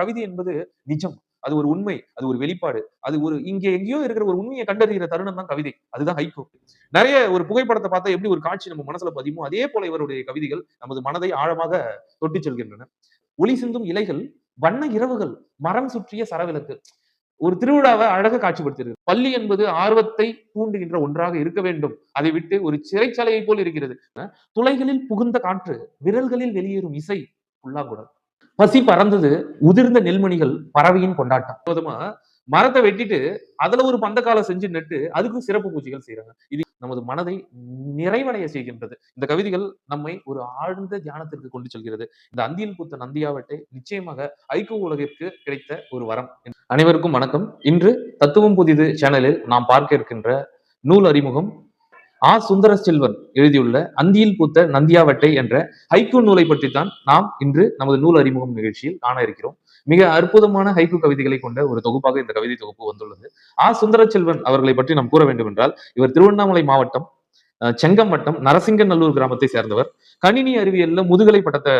கவிதை என்பது நிஜம். அது ஒரு உண்மை அது ஒரு வெளிப்பாடு. அது ஒரு இங்க எங்கேயோ இருக்கிற ஒரு உண்மையை கண்டறிகிற தருணம் தான் கவிதை. அதுதான் ஹைகோ நிறைய ஒரு புகைப்படத்தை பார்த்தா எப்படி ஒரு காட்சி நம்ம மனசுல பதியுமோ அதே போல இவருடைய கவிதைகள் நமது மனதை ஆழமாக தொட்டி செல்கின்றன. ஒளி சிந்தும் இலைகள் வண்ண இரவுகள் மரம் சுற்றிய சரவிளக்கு. ஒரு திருவிழாவை அழக காட்சிப்படுத்திருக்கு பள்ளி என்பது ஆர்வத்தை தூண்டுகின்ற ஒன்றாக இருக்க வேண்டும். அதை விட்டு ஒரு சிறைச்சாலையை போல் இருக்கிறது. துளைகளில் புகுந்த காற்று விரல்களில் வெளியேறும் இசை புல்லாங்குடல் பசி பறந்தது உதிர்ந்த நெல்மணிகள் பறவையின் கொண்டாட்டம். போதுமா? மரத்தை வெட்டிட்டு அதுல ஒரு பந்தக்கால செஞ்சு நட்டு அதுக்கும் சிறப்பு பூஜைகள் செய்யறாங்க இது நமது மனதை நிறைவடைய செய்கின்றது. இந்த கவிதைகள் நம்மை ஒரு ஆழ்ந்த தியானத்திற்கு கொண்டு செல்கிறது. இந்த அந்தியில் பூத்த நந்தியாவட்டை நிச்சயமாக ஐக்கிய உலகிற்கு கிடைத்த ஒரு வரம். அனைவருக்கும் வணக்கம். இன்று தத்துவம் புதிது சேனலில் நாம் பார்க்க இருக்கின்ற நூல் அறிமுகம் ஆ. சுந்தர செல்வன் எழுதியுள்ள அந்தியில் பூத்த நந்தியாவட்டை என்ற ஹைக்கூ நூலை பற்றித்தான் நாம் இன்று நமது நூல் அறிமுகம் நிகழ்ச்சியில் காண இருக்கிறோம். மிக அற்புதமான ஹைக்கு கவிதைகளை கொண்ட ஒரு தொகுப்பாக இந்த கவிதை தொகுப்பு வந்துள்ளது. ஆ. சுந்தர செல்வன் அவர்களை பற்றி நாம் கூற வேண்டும் என்றால் இவர் திருவண்ணாமலை மாவட்டம் செங்கம் வட்டம் நரசிங்கநல்லூர் கிராமத்தை சேர்ந்தவர். கணினி அறிவியல்ல முதுகலை பட்டத்தை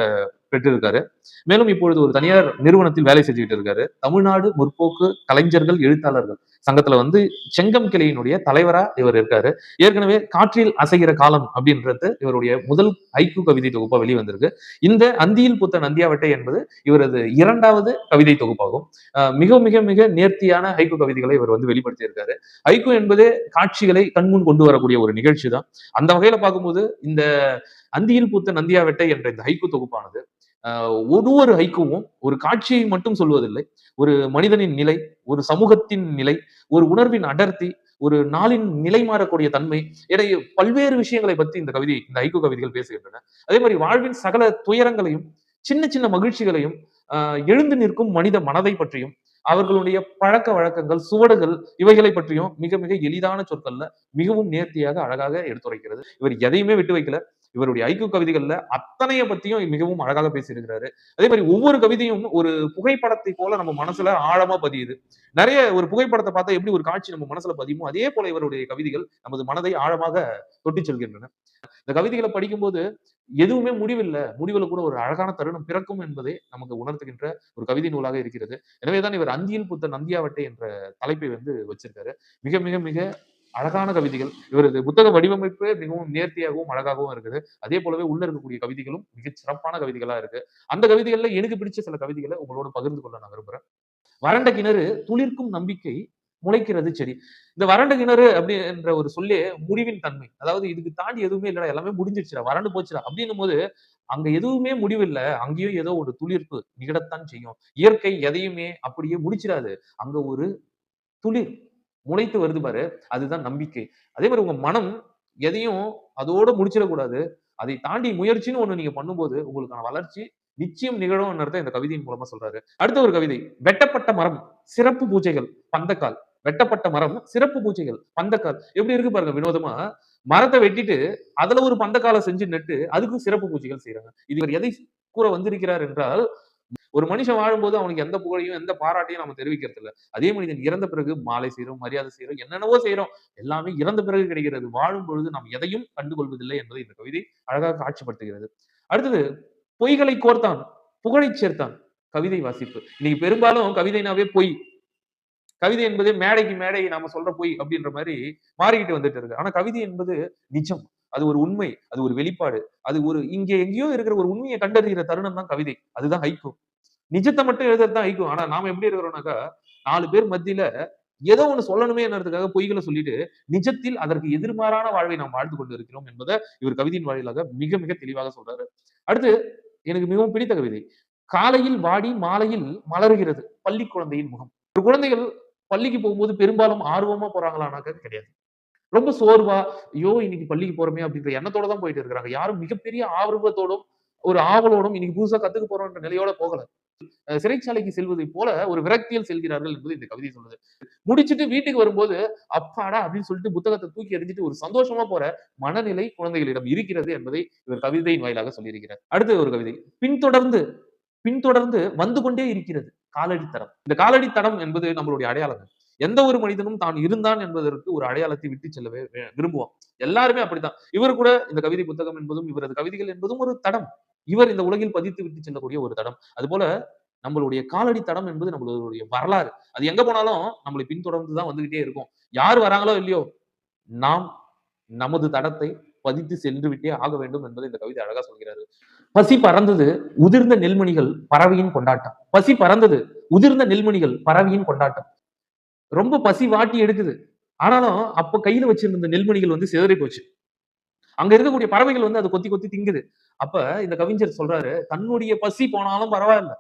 பெற்றிருக்காரு. மேலும் இப்பொழுது ஒரு தனியார் நிறுவனத்தில் வேலை செஞ்சுக்கிட்டு இருக்காரு. தமிழ்நாடு முற்போக்கு கலைஞர்கள் எழுத்தாளர்கள் சங்கத்துல வந்து செங்கம் கிளையினுடைய தலைவரா இவர் இருக்காரு. ஏற்கனவே காற்றில் அசைகிற காலம் அப்படின்றது இவருடைய முதல் ஐக்கு கவிதை தொகுப்பா வெளிவந்திருக்கு. இந்த அந்தியில் புத்த நந்தியாவட்டை என்பது இவரது இரண்டாவது கவிதை தொகுப்பாகும். அஹ் மிக மிக மிக நேர்த்தியான ஹைக்கு கவிதைகளை இவர் வந்து வெளிப்படுத்தியிருக்காரு. ஹைக்கு என்பது காட்சிகளை கண்முன் கொண்டு வரக்கூடிய ஒரு நிகழ்ச்சி தான் அந்த வகையில பார்க்கும்போது இந்த அந்தியில் பூத்த நந்தியாவட்டை என்ற இந்த ஹைக்கு தொகுப்பானது ஒரு ஒரு ஹைக்குவும் ஒரு காட்சியை மட்டும் சொல்வதில்லை. ஒரு மனிதனின் நிலை ஒரு சமூகத்தின் நிலை ஒரு உணர்வின் அடர்த்தி ஒரு நாளின் நிலை மாறக்கூடிய தன்மை என பல்வேறு விஷயங்களை பத்தி இந்த கவிதை இந்த ஐக்கு கவிதைகள் பேசுகின்றன. அதே மாதிரி வாழ்வின் சகல துயரங்களையும் சின்ன சின்ன மகிழ்ச்சிகளையும் எழுந்து நிற்கும் மனித மனதை பற்றியும் அவர்களுடைய பழக்க வழக்கங்கள் சுவடுகள் இவைகளை பற்றியும் மிக மிக எளிதான சொற்கள்ல மிகவும் நேர்த்தியாக அழகாக எடுத்துரைக்கிறது. இவர் எதையுமே விட்டு வைக்கல. இவருடைய ஐக்கு கவிதைகள்ல அத்தனைய பத்தியும் மிகவும் அழகாக பேசியிருக்கிறாரு. அதே மாதிரி ஒவ்வொரு கவிதையும் ஒரு புகைப்படத்தை போல நம்ம மனசுல ஆழமா பதியுது. நிறைய ஒரு புகைப்படத்தை பார்த்தா எப்படி ஒரு காட்சி நம்ம மனசுல பதியுமோ அதே போல இவருடைய கவிதைகள் நமது மனதை ஆழமாக தொட்டி செல்கின்றன. இந்த கவிதைகளை படிக்கும்போது எதுவுமே முடிவில்லை. முடிவில் கூட ஒரு அழகான தருணம் பிறக்கும் என்பதை நமக்கு உணர்த்துகின்ற ஒரு கவிதை நூலாக இருக்கிறது. எனவேதான் இவர் அந்தியில் புத்த நந்தியாவட்டை என்ற தலைப்பை வந்து வச்சிருக்காரு. மிக மிக மிக அழகான கவிதைகள். இவரது புத்தக வடிவமைப்பு மிகவும் நேர்த்தியாகவும் அழகாகவும் இருக்குது. அதே போலவே உள்ள இருக்கக்கூடிய கவிதைகளும் மிக சிறப்பான கவிதைகளா இருக்கு. அந்த கவிதைகள்ல எனக்கு பிடிச்ச சில கவிதைகளை உங்களோட பகிர்ந்து கொள்ள நான் விரும்புறேன். வறண்ட கிணறு துளிர்க்கும் நம்பிக்கை முளைக்கிறது செடி. இந்த வறண்ட கிணறு அப்படின்ற ஒரு சொல்லே முடிவின் தன்மை. அதாவது இதுக்கு தாண்டி எதுவுமே இல்லடா எல்லாமே முடிஞ்சிருச்சுடா வறண்டு போச்சுடா அப்படின்னும் போது அங்க எதுவுமே முடிவில்லை. அங்கேயும் ஏதோ ஒரு துளிர்ப்பு நிகழத்தான் செய்யும். இயற்கை எதையுமே அப்படியே முடிச்சிடாது. அங்க ஒரு துளிர் முளைத்து வருது பாரு அதுதான் நம்பிக்கை. அதே மாதிரி உங்க மனம் எதையும் அதோட முடிச்சிடக்கூடாது. அதை தாண்டி முயற்சின்னு ஒண்ணு நீங்க பண்ணும்போது உங்களுக்கான வளர்ச்சி நிச்சயம் நிகழும்ன்றத இந்த கவிதையின் மூலமா சொல்றாரு. அடுத்த ஒரு கவிதை வெட்டப்பட்ட மரம் சிறப்பு பூஜைகள் பந்தக்கால். வெட்டப்பட்ட மரம் சிறப்பு பூஜைகள் பந்தக்கால். எப்படி இருக்கு பாருங்க வினோதமா? மரத்தை வெட்டிட்டு அதுல ஒரு பந்தக்காலை செஞ்சு நட்டு அதுக்கும் சிறப்பு பூஜைகள் செய்யறாங்க இது எதை கூற வந்திருக்கிறார் என்றால் ஒரு மனுஷன் வாழும்போது அவனுக்கு எந்த புகழையும் எந்த பாராட்டையும் நம்ம தெரிவிக்கிறது இல்ல அதே மனிதன் இறந்த பிறகு மாலை செய்யறோம் மரியாதை செய்யறோம் என்னென்னவோ செய்யறோம் எல்லாமே இறந்த பிறகு கிடைக்கிறது. வாழும் பொழுது நாம் எதையும் கண்டுகொள்வதில்லை என்பதை இந்த கவிதை அழகாக காட்சிப்படுத்துகிறது. அடுத்தது பொய்களை கோர்த்தான் புகழை சேர்த்தான். கவிதை வாசிப்பு. இன்னைக்கு பெரும்பாலும் கவிதைனாவே பொய். கவிதை என்பது மேடைக்கு மேடை நாம சொல்ற பொய் அப்படின்ற மாதிரி மாறிக்கிட்டு வந்துட்டு இருக்கு. ஆனா கவிதை என்பது நிஜம். அது ஒரு உண்மை அது ஒரு வெளிப்பாடு. அது ஒரு இங்கே எங்கேயோ இருக்கிற ஒரு உண்மையை கண்டறிகிற தருணம் தான் கவிதை. அதுதான் ஹைக்கூ நிஜத்தை மட்டும் எழுதுறது தான் ஐக்கும் ஆனா நாம எப்படி இருக்கிறோம்னாக்கா நாலு பேர் மத்தியில ஏதோ ஒண்ணு சொல்லணுமே என்னதுக்காக பொய்களை சொல்லிட்டு நிஜத்தில் அதற்கு எதிர்மாறான வாழ்வை நாம் வாழ்ந்து கொண்டு இருக்கிறோம் என்பதை இவர் கவிதையின் வாயிலாக மிக மிக தெளிவாக சொல்றாரு. அடுத்து எனக்கு மிகவும் பிடித்த கவிதை. காலையில் வாடி மாலையில் மலர்கிறது பள்ளி குழந்தையின் முகம். ஒரு குழந்தைகள் பள்ளிக்கு போகும்போது பெரும்பாலும் ஆர்வமா போறாங்களானாக்க கிடையாது. ரொம்ப சோர்வா ஐயோ இன்னைக்கு பள்ளிக்கு போறோமே அப்படின்ற எண்ணத்தோட தான் போயிட்டு இருக்கிறாங்க. யாரும் மிகப்பெரிய ஆர்வத்தோடும் ஒரு ஆவலோடும் இன்னைக்கு புதுசாக கத்துக்க போறோம்ன்ற நிலையோட போகல. சிறைச்சாலைக்கு செல்வதை போல ஒரு விரக்தியில் செல்கிறார்கள் என்பது இந்த கவிதை சொல்லுது. முடிச்சுட்டு வீட்டுக்கு வரும்போது அப்பாடா அப்படின்னு சொல்லிட்டு புத்தகத்தை தூக்கி எறிஞ்சிட்டு ஒரு சந்தோஷமா போற மனநிலை குழந்தைகளிடம் இருக்கிறது என்பதை இவர் கவிதையின் வாயிலாக சொல்லியிருக்கிறார். அடுத்த ஒரு கவிதை. பின்தொடர்ந்து பின்தொடர்ந்து வந்து கொண்டே இருக்கிறது. காலடி தடம் இந்த காலடி தடம் என்பது நம்மளுடைய அடையாளங்கள். எந்த ஒரு மனிதனும் தான் இருந்தான் என்பதற்கு ஒரு அடையாளத்தை விட்டு செல்லவே விரும்புவான். எல்லாருமே அப்படித்தான். இவர் கூட இந்த கவிதை புத்தகம் என்பதும் இவரது கவிதைகள் என்பதும் ஒரு தடம். இவர் இந்த உலகில் பதித்து விட்டு செல்லக்கூடிய ஒரு தடம். அதுபோல நம்மளுடைய காலடி தடம் என்பது நம்மளுடைய வரலாறு. அது எங்க போனாலும் நம்மளை பின்தொடர்ந்து தான் வந்துகிட்டே இருக்கும். யார் வராங்களோ இல்லையோ நாம் நமது தடத்தை பதித்து சென்று விட்டே ஆக வேண்டும் என்பதை இந்த கவிதை அழகா சொல்கிறாரு. பசி பறந்தது உதிர்ந்த நெல்மணிகள் பறவையின் கொண்டாட்டம். பசி பறந்தது உதிர்ந்த நெல்மணிகள் பறவையின் கொண்டாட்டம். ரொம்ப பசி வாட்டி எடுக்குது. ஆனாலும் அப்ப கையில வச்சிருந்த நெல்மணிகள் வந்து சிதறி போச்சு. அங்க இருக்கக்கூடிய பறவைகள் வந்து அதை கொத்தி கொத்தி திங்குது. அப்ப இந்த கவிஞர் சொல்றாரு தன்னுடைய பசி போனாலும் பரவாயில்ல.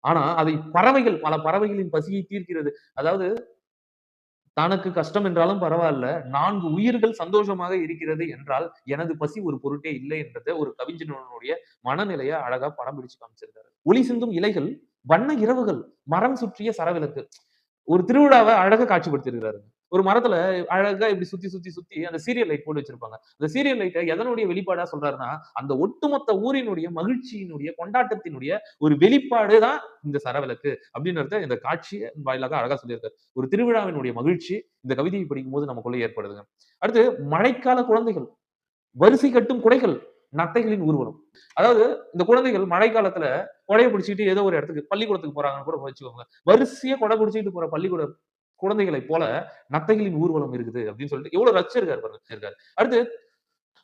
ஆனா அதை பறவைகள் பல பறவைகளின் பசியை தீர்க்கிறது. அதாவது தனக்கு கஷ்டம் என்றாலும் பரவாயில்ல நான்கு உயிர்கள் சந்தோஷமாக இருக்கிறது என்றால் எனது பசி ஒரு பொருட்டே இல்லை என்றதை ஒரு கவிஞனுடைய மனநிலையை அழகா படம் பிடிச்சு காமிச்சிருக்காரு. ஒளி சிந்தும் இலைகள் வண்ண இரவுகள் மரம் சுற்றிய சரவிளக்கு. ஒரு திருவிழாவை அழகா காட்சிப்படுத்திருக்கிறாரு ஒரு மரத்துல அழகா இப்படி சுத்தி சுத்தி சுத்தி அந்த சீரியல் லைட் போட்டு வச்சிருப்பாங்க. அந்த சீரியல் லைட்டை எதனுடைய வெளிப்பாடா சொல்றாருன்னா அந்த ஒட்டுமொத்த ஊரினுடைய மகிழ்ச்சியினுடைய கொண்டாட்டத்தினுடைய ஒரு வெளிப்பாடு தான் இந்த சரவிளக்கு அப்படின்றத இந்த காட்சி வாயிலாக அழகா சொல்லியிருக்காரு. ஒரு திருவிழாவினுடைய மகிழ்ச்சி இந்த கவிதையை படிக்கும் போது நமக்குள்ள ஏற்படுதுங்க. அடுத்து மழைக்கால குழந்தைகள் வரிசை கட்டும் குடைகள் நத்தைகளின் ஊர்வலம். அதாவது இந்த குழந்தைகள் மழை காலத்துல கொடையை பிடிச்சிட்டு ஏதோ ஒரு இடத்துக்கு பள்ளிக்கூடத்துக்கு போறாங்கன்னு கூட வச்சுக்கோங்க. வரிசையா கொடை பிடிச்சிட்டு போற பள்ளிக்கூட குழந்தைகளை போல நத்தைகளின் ஊர்வலம் இருக்குது அப்படின்னு சொல்லிட்டு எவ்வளவு ரசிச்சிருக்காரு பாருங்க இருக்காரு. அடுத்து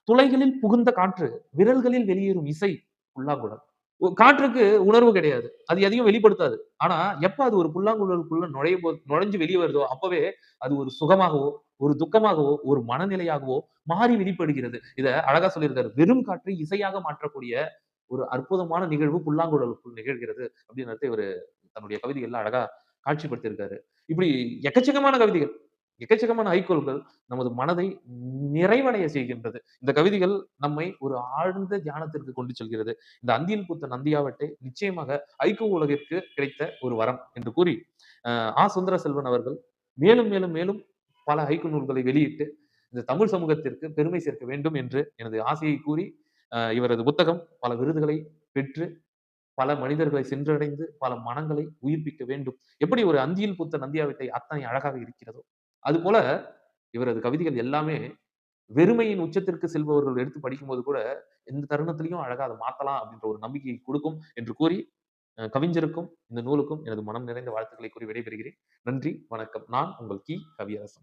துளைகளில் புகுந்த காற்று விரல்களில் வெளியேறும் இசை புல்லாங்குழல் காற்றுக்கு உணர்வு கிடையாது. அது எதையும் வெளிப்படுத்தாது. ஆனா எப்ப அது ஒரு புல்லாங்குழலுக்குள்ள நுழைய போ நுழைஞ்சு வெளியே வருதோ அப்பவே அது ஒரு சுகமாகவோ ஒரு துக்கமாகவோ ஒரு மனநிலையாகவோ மாறி வெளிப்படுகிறது. இத அழகா சொல்லியிருக்காரு. வெறும் காற்றை இசையாக மாற்றக்கூடிய ஒரு அற்புதமான நிகழ்வு புல்லாங்குழலுக்குள் நிகழ்கிறது. அப்படின்னு இவர் தன்னுடைய கவிதைகள்லாம் அழகா காட்சிப்படுத்தியிருக்காரு. இப்படி எக்கச்சக்கமான கவிதைகள். எக்கச்சக்கமான ஐக்கோல்கள் நமது மனதை நிறைவடைய செய்கின்றது. இந்த கவிதைகள் நம்மை ஒரு ஆழ்ந்த தியானத்திற்கு கொண்டு செல்கிறது. இந்த அந்தியின் பூத்த நந்தியாவட்டை நிச்சயமாக ஐக்கோ உலகிற்கு கிடைத்த ஒரு வரம் என்று கூறி ஆ. சுந்தர செல்வன் அவர்கள் மேலும் மேலும் மேலும் பல ஐக்கு நூல்களை வெளியிட்டு இந்த தமிழ் சமூகத்திற்கு பெருமை சேர்க்க வேண்டும் என்று எனது ஆசையை கூறி இவரது புத்தகம் பல விருதுகளை பெற்று பல மனிதர்களை சென்றடைந்து பல மனங்களை உயிர்ப்பிக்க வேண்டும். எப்படி ஒரு அந்தியில் பூத்த நந்தியாவிட்டை அத்தனை அழகாக இருக்கிறதோ அதுபோல இவரது கவிதைகள் எல்லாமே வெறுமையின் உச்சத்திற்கு செல்பவர்கள் எடுத்து படிக்கும்போது கூட எந்த தருணத்திலையும் அழகாக அதை மாற்றலாம் அப்படின்ற ஒரு நம்பிக்கையை கொடுக்கும் என்று கூறி கவிஞருக்கும் இந்த நூலுக்கும் எனது மனம் நிறைந்த வாழ்த்துக்களை கூறி விடைபெறுகிறேன். நன்றி வணக்கம். நான் உங்கள் கி. கவியரசன்.